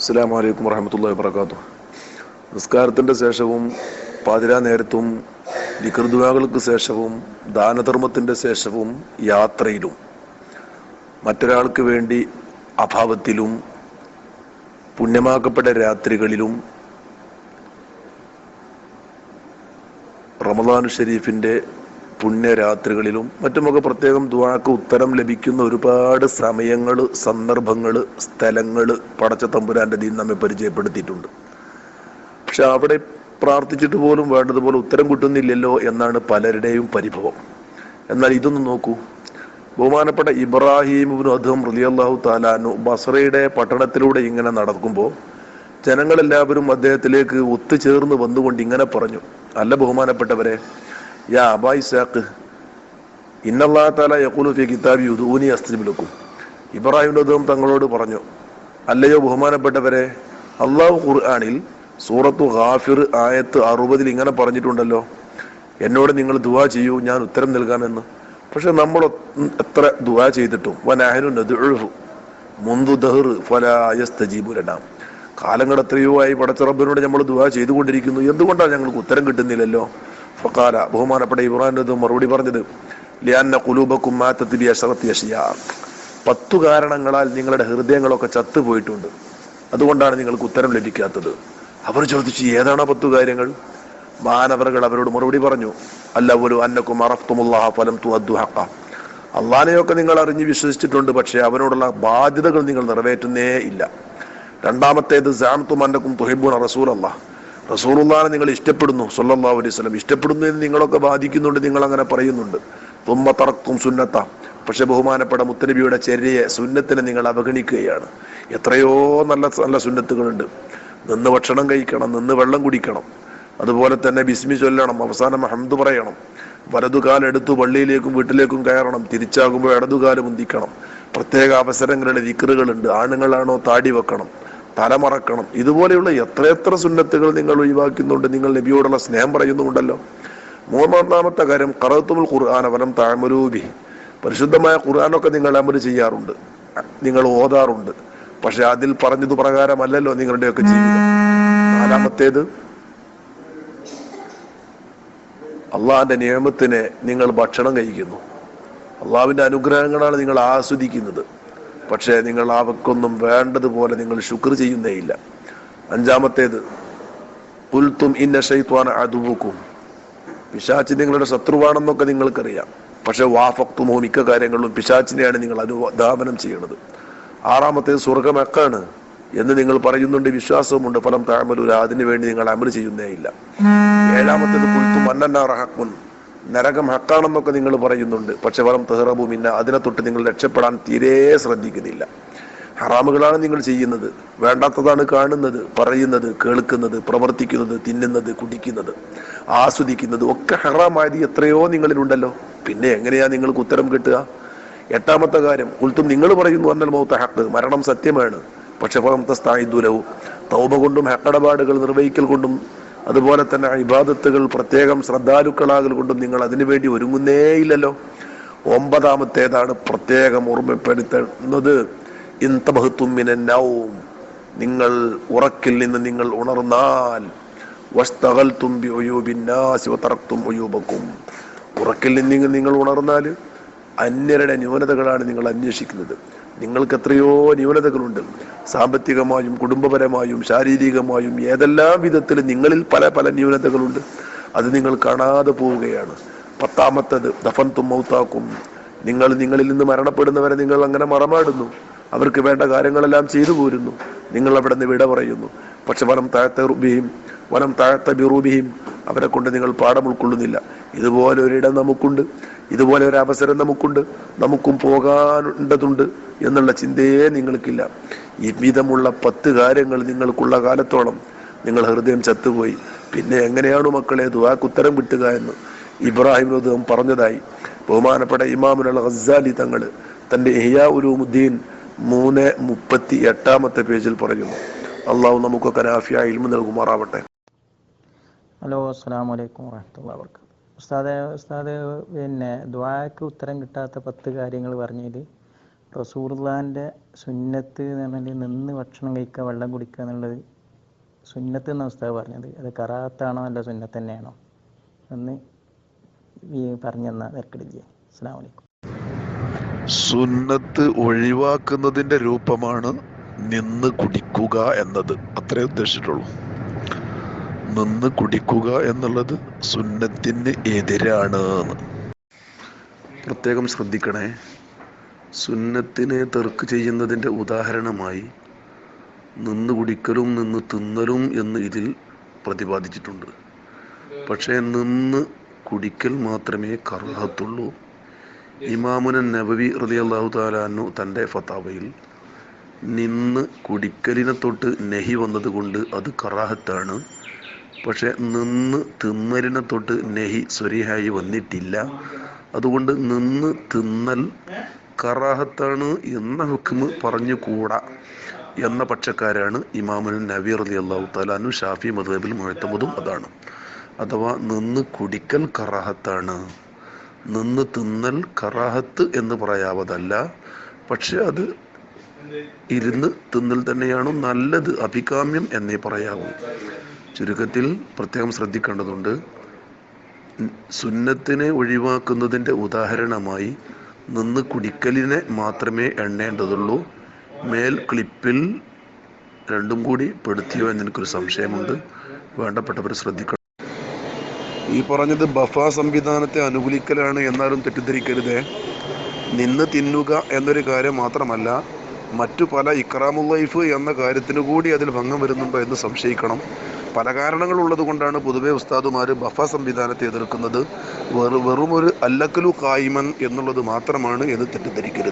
അസ്സാം വലൈക്കും വറഹമത്തല്ലാ വാത്തു നിസ്കാരത്തിന്റെ ശേഷവും പാതിരാ നേരത്തും വികൃതുവാകൾക്ക് ശേഷവും ദാനധർമ്മത്തിന്റെ ശേഷവും യാത്രയിലും മറ്റൊരാൾക്ക് വേണ്ടി അഭാവത്തിലും പുണ്യമാക്കപ്പെട്ട രാത്രികളിലും റമദാൻ ഷരീഫിന്റെ പുണ്യരാത്രികളിലും മറ്റുമൊക്കെ പ്രത്യേകം ദുവാക്ക് ഉത്തരം ലഭിക്കുന്ന ഒരുപാട് സമയങ്ങൾ സന്ദർഭങ്ങൾ സ്ഥലങ്ങൾ പടച്ച തമ്പുരാന്റെ ദീൻ നമ്മെ പരിചയപ്പെടുത്തിയിട്ടുണ്ട്. പക്ഷെ അവിടെ പ്രാർത്ഥിച്ചിട്ട് പോലും വേണ്ടതുപോലെ ഉത്തരം കിട്ടുന്നില്ലല്ലോ എന്നാണ് പലരുടെയും പരിഭവം. എന്നാൽ ഇതൊന്ന് നോക്കൂ. ബഹുമാനപ്പെട്ട ഇബ്രാഹിം അധം റലിയല്ലാഹു താലാനു ബസറയുടെ പട്ടണത്തിലൂടെ ഇങ്ങനെ നടക്കുമ്പോൾ ജനങ്ങളെല്ലാവരും അദ്ദേഹത്തിലേക്ക് ഒത്തുചേർന്ന് വന്നുകൊണ്ട് ഇങ്ങനെ പറഞ്ഞു. അല്ല ബഹുമാനപ്പെട്ടവരെ യാ إن الله تعالى يقول في كتابه കിതാബി أستجب لكم ഇബ്രാഹിം അദ്ദേഹം തങ്ങളോട് പറഞ്ഞു അല്ലയോ ബഹുമാനപ്പെട്ടവരെ അള്ളാഹു ഖുർആാനിൽ സൂറത്തു ഖാഫിർ ആയത്ത് അറുപതിൽ ഇങ്ങനെ പറഞ്ഞിട്ടുണ്ടല്ലോ എന്നോട് നിങ്ങൾ ദുവാ ചെയ്യൂ ഞാൻ ഉത്തരം നൽകാമെന്ന്. പക്ഷെ നമ്മൾ എത്ര ദുവാ ചെയ്തിട്ടും വനാഹനു നദുഴു മുന്തു ദഹർ ഫലായസ്തജീബുരനാം കാലങ്ങൾ എത്രയോ ആയി പടച്ചറബിനോട് നമ്മൾ ദുവാ ചെയ്തുകൊണ്ടിരിക്കുന്നു എന്തുകൊണ്ടാണ് ഞങ്ങൾക്ക് ഉത്തരം കിട്ടുന്നില്ലല്ലോ? ഫക്കാല ബഹുമാനപ്പെട്ട ഇബ്രാഹിം മറുപടി പറഞ്ഞത് ലിയാന്ന കുലൂബക്കും മാത്തത്തിൽ അഷറത്തി അഷിയാ. പത്തു കാരണങ്ങളാൽ നിങ്ങളുടെ ഹൃദയങ്ങളൊക്കെ ചത്തുപോയിട്ടുണ്ട്. അതുകൊണ്ടാണ് നിങ്ങൾക്ക് ഉത്തരം ലഭിക്കാത്തത്. അവർ ചോദിച്ചു ഏതാണോ പത്തു കാര്യങ്ങൾ? മാനവറുകൾ അവരോട് മറുപടി പറഞ്ഞു അല്ല ഒരു അന്നക്കും അറഫ്തുമുല്ലാഹ ഫലം തു അദ്ദു ഹക്ക അള്ളാനെയൊക്കെ നിങ്ങൾ അറിഞ്ഞ് വിശ്വസിച്ചിട്ടുണ്ട് പക്ഷേ അവനോടുള്ള ബാധ്യതകൾ നിങ്ങൾ നിറവേറ്റുന്നേ ഇല്ല. രണ്ടാമത്തേത് സാംത്തും അന്നക്കും തുഹിബൂൺ റസൂൽ അള്ളാഹ് റസൂലുള്ളാനെ നിങ്ങൾ ഇഷ്ടപ്പെടുന്നു സല്ലല്ലാഹു അലൈഹി സ്വലം ഇഷ്ടപ്പെടുന്നു എന്ന് നിങ്ങളൊക്കെ ബാധിക്കുന്നുണ്ട് നിങ്ങൾ അങ്ങനെ പറയുന്നുണ്ട്. തുമ്മ തറക്കും സുന്നത്ത. പക്ഷെ ബഹുമാനപ്പെട്ട മുത്തനബിയുടെ ചെറിയ സുന്നത്തിനെ നിങ്ങൾ അവഗണിക്കുകയാണ്. എത്രയോ നല്ല നല്ല സുന്നത്തുകളുണ്ട്. നിന്ന് ഭക്ഷണം കഴിക്കണം നിന്ന് വെള്ളം കുടിക്കണം. അതുപോലെ തന്നെ ബിസ്മി ചൊല്ലണം അവസാനം ഹംദ് പറയണം. വലതുകാലെടുത്ത് പള്ളിയിലേക്കും വീട്ടിലേക്കും കയറണം. തിരിച്ചാകുമ്പോൾ ഇടതുകാലം മുന്തിക്കണം. പ്രത്യേക അവസരങ്ങളുടെ വിക്രുകളുണ്ട്. ആണുങ്ങളാണോ താടി വെക്കണം. തലമറക്കണം. ഇതുപോലെയുള്ള എത്രയെത്ര സുന്നത്തുകൾ നിങ്ങൾ ഒഴിവാക്കുന്നുണ്ട് നിങ്ങൾ നബിയോടുള്ള സ്നേഹം പറയുന്നുണ്ടല്ലോ മൂന്നാമത്തെ കാര്യം കറത്തുമുൽ ഖുർആൻ അവനം താമരൂപി പരിശുദ്ധമായ ഖുർആാനൊക്കെ നിങ്ങൾ അമൽ ചെയ്യാറുണ്ട്. നിങ്ങൾ ഓതാറുണ്ട്. പക്ഷെ അതിൽ പറഞ്ഞത് പ്രകാരമല്ലല്ലോ നിങ്ങളുടെയൊക്കെ ജീവിതം. നാലാമത്തേത് അള്ളാഹിന്റെ നിയമത്തിനെ നിങ്ങൾ ഭക്ഷണം കഴിക്കുന്നു. അള്ളാവിന്റെ അനുഗ്രഹങ്ങളാണ് നിങ്ങൾ ആസ്വദിക്കുന്നത്. പക്ഷേ നിങ്ങൾ അവക്കൊന്നും വേണ്ടതുപോലെ നിങ്ങൾ ശുക്ർ ചെയ്യുന്നേയില്ല. അഞ്ചാമത്തേത് പുൽത്തും ഇന്ന ഷെയ്ത്വാൻ അതുവുക്കും പിശാച്ച് നിങ്ങളുടെ ശത്രുവാണെന്നൊക്കെ നിങ്ങൾക്കറിയാം. പക്ഷെ വാഫക്തുമോ മിക്ക കാര്യങ്ങളിലും പിശാച്ചിനെയാണ് നിങ്ങൾ അനുദാപനം ചെയ്യുന്നത് ആറാമത്തേത് സ്വർഗമെക്കാണ് എന്ന് നിങ്ങൾ പറയുന്നുണ്ട് വിശ്വാസവുമുണ്ട്. ഫലം താമരൂര അതിനു വേണ്ടി നിങ്ങൾ അമൽ ചെയ്യുന്നേയില്ല. ഏഴാമത്തേത് പുൽത്തും അന്നന്നാറ ഹക്കുൻ നരകം ഹക്കാണെന്നൊക്കെ നിങ്ങൾ പറയുന്നുണ്ട്. പക്ഷെ വരം തെഹറബുമിന്ന അതിനെ തൊട്ട് നിങ്ങൾ രക്ഷപ്പെടാൻ തീരെ ശ്രദ്ധിക്കുന്നില്ല. ഹറാമുകളാണ് നിങ്ങൾ ചെയ്യുന്നത്. വേണ്ടാത്തതാണ് കാണുന്നത് പറയുന്നത് കേൾക്കുന്നത് പ്രവർത്തിക്കുന്നത് തിന്നുന്നത് കുടിക്കുന്നത് ആസ്വദിക്കുന്നത് ഒക്കെ ഹറാമായത് എത്രയോ നിങ്ങളിലുണ്ടല്ലോ. പിന്നെ എങ്ങനെയാ നിങ്ങൾക്ക് ഉത്തരം കിട്ടുക? എട്ടാമത്തെ കാര്യം കുൽത്തും നിങ്ങൾ പറയുന്നു അന്നൽ മൗത്ത ഹക്ക് മരണം സത്യമാണ്. പക്ഷെ സ്ഥായിദ്ദുലവും തൗബ കൊണ്ടും ഹക്കടപാടുകൾ നിർവഹിക്കൽ കൊണ്ടും അതുപോലെ തന്നെ ഇബാദത്തുകൾ പ്രത്യേകം ശ്രദ്ധാലുക്കളാകൽ കൊണ്ടും നിങ്ങൾ അതിനുവേണ്ടി ഒരുങ്ങുന്നേയില്ലല്ലോ. ഒമ്പതാമത്തേതാണ് പ്രത്യേകം ഓർമ്മപ്പെടുത്തുന്നത്. ഇന്തബഹത്തുമ്മിനവും നിങ്ങൾ ഉറക്കിൽ നിന്ന് നിങ്ങൾ ഉണർന്നാൽ. വസ്തകൽത്തും തറക്തും ഒയൂബക്കും ഉറക്കിൽ നിന്ന് നിങ്ങൾ ഉണർന്നാൽ അന്യരുടെ ന്യൂനതകളാണ് നിങ്ങൾ അന്വേഷിക്കുന്നത്. നിങ്ങൾക്ക് എത്രയോ ന്യൂനതകളുണ്ട്. സാമ്പത്തികമായും കുടുംബപരമായും ശാരീരികമായും ഏതെല്ലാം വിധത്തിൽ നിങ്ങളിൽ പല പല ന്യൂനതകളുണ്ട്. അത് നിങ്ങൾ കാണാതെ പോവുകയാണ്. പത്താമത്തത് ദഫൻ തുമ്മൗത്താക്കും നിങ്ങൾ നിങ്ങളിൽ നിന്ന് മരണപ്പെടുന്നവരെ നിങ്ങൾ അങ്ങനെ മറമാടുന്നു. അവർക്ക് വേണ്ട കാര്യങ്ങളെല്ലാം ചെയ്തു പോരുന്നു. നിങ്ങൾ അവിടെ നിന്ന് വിട പറയുന്നു. പക്ഷെ വനം താഴത്തെ റുബിയും വനം താഴ്ത്ത ബിറൂബിഹിം അവരെ കൊണ്ട് നിങ്ങൾ പാഠം ഉൾക്കൊള്ളുന്നില്ല. ഇതുപോലെ ഒരിടം നമുക്കുണ്ട്. ഇതുപോലെ ഒരു അവസരം നമുക്കുണ്ട്. നമുക്കും പോകാനുണ്ടതുണ്ട് എന്നുള്ള ചിന്തയേ നിങ്ങൾക്കില്ല. ഈ വിധമുള്ള പത്ത് കാര്യങ്ങൾ നിങ്ങൾക്കുള്ള കാലത്തോളം നിങ്ങൾ ഹൃദയം ചത്തുപോയി. പിന്നെ എങ്ങനെയാണ് മക്കളെ ദുവാക്ക് ഉത്തരം കിട്ടുക എന്ന് ഇബ്രാഹിം അദ്ദേഹം പറഞ്ഞതായി ബഹുമാനപ്പെട്ട ഇമാമുൽ ഹസാലി തങ്ങൾ തന്റെ ഇഹിയാ ഉലൂമുദ്ദീൻ മൂന്ന് മുപ്പത്തി എട്ടാമത്തെ പേജിൽ പറയുന്നു. അള്ളാഹു നമുക്കൊക്കെ നാഫിയ ഇൽമ നൽകുമാറാവട്ടെ. ഹലോ അസ്സാം വലൈക്കും വാഹത്തുള്ള വർക്കാത്തു ഉസ്താദെ ഉസ്താദ് പിന്നെ ദ്വാക്ക് ഉത്തരം കിട്ടാത്ത പത്ത് കാര്യങ്ങൾ പറഞ്ഞതിൽ റസൂർലാന്റെ സുന്നത്ത് എന്ന് പറഞ്ഞാൽ നിന്ന് ഭക്ഷണം കഴിക്കുക വെള്ളം കുടിക്കുക എന്നുള്ളത് സുന്നത്ത് എന്ന ഉസ്താദ് പറഞ്ഞത്. അത് കറാത്താണോ അല്ല സുന്നത്ത് തന്നെയാണോ? എന്ന് പറഞ്ഞെന്ന തിരക്കിടില്ലേ. അസ്സാം വലൈക്കും സുന്നത്ത് ഒഴിവാക്കുന്നതിന്റെ രൂപമാണ് നിന്ന് കുടിക്കുക എന്നത്. അത്രേ ഉദ്ദേശിച്ചിട്ടുള്ളൂ. നിന്ന് കുടിക്കുക എന്നുള്ളത് സുന്നത്തിന് എതിരാണ്. പ്രത്യേകം ശ്രദ്ധിക്കണേ. സുന്നത്തിനെ തെർക്ക് ചെയ്യുന്നതിന്റെ ഉദാഹരണമായി നിന്ന് കുടിക്കലും നിന്ന് തിന്നലും എന്ന് ഇതിൽ പ്രതിപാദിച്ചിട്ടുണ്ട്. പക്ഷേ നിന്ന് കുടിക്കൽ മാത്രമേ കറാഹത്തുള്ളൂ ഇമാമുനൻ നബവി റളിയല്ലാഹു താലാനു തന്റെ ഫത്താവയിൽ നിന്ന് കുടിക്കലിനെ തൊട്ട് നെഹി വന്നതുകൊണ്ട് അത് കറാഹത്താണ്. പക്ഷെ നിന്ന് തിന്നലിനെ തൊട്ട് നെഹി സ്വരിഹായി വന്നിട്ടില്ല. അതുകൊണ്ട് നിന്ന് തിന്നൽ കറാഹത്താണ് എന്ന ഹുക്മ് പറഞ്ഞുകൂടാ എന്ന പക്ഷക്കാരാണ് ഇമാമുൽ നബി അലി അള്ളാഹു താലാനു ഷാഫി മദബിൽ മുഴത്തമതും അതാണ്. അഥവാ നിന്ന് കുടിക്കൽ കറാഹത്താണ്. നിന്ന് തിന്നൽ കറാഹത്ത് എന്ന് പറയാവതല്ല. പക്ഷെ അത് ഇരുന്ന് തിന്നൽ തന്നെയാണ് നല്ലത് അഭികാമ്യം എന്നേ പറയാവൂ. ചുരുക്കത്തിൽ പ്രത്യേകം ശ്രദ്ധിക്കേണ്ടതുണ്ട് സുന്നത്തിനെ ഒഴിവാക്കുന്നതിന്റെ ഉദാഹരണമായി നിന്ന് കുടിക്കലിനെ മാത്രമേ എണ്ണേണ്ടതുള്ളൂ. മേൽ ക്ലിപ്പിൽ രണ്ടും കൂടി പെടുത്തിയോ എന്ന് എനിക്കൊരു സംശയമുണ്ട്. വേണ്ടപ്പെട്ടവർ ശ്രദ്ധിക്കണം. ഈ പറഞ്ഞത് ബഫ സംവിധാനത്തെ അനുകൂലിക്കലാണ് എന്നാലും തെറ്റിദ്ധരിക്കരുതേ. നിന്ന് തിന്നുക എന്നൊരു കാര്യം മാത്രമല്ല മറ്റു പല ഇക്രാമു ലൈഫ് എന്ന കാര്യത്തിന് കൂടി അതിൽ ഭംഗം വരുന്നുണ്ടോ എന്ന് സംശയിക്കണം. പല കാരണങ്ങളുള്ളത് കൊണ്ടാണ് പൊതുവെ ഉസ്താദുമാർ ബഫ സംവിധാനത്തെ എതിർക്കുന്നത്. വെറു വെറും ഒരു അല്ലക്കലു കായ്മൻ എന്നുള്ളത് മാത്രമാണ് എന്ന് തെറ്റിദ്ധരിക്കരുത്.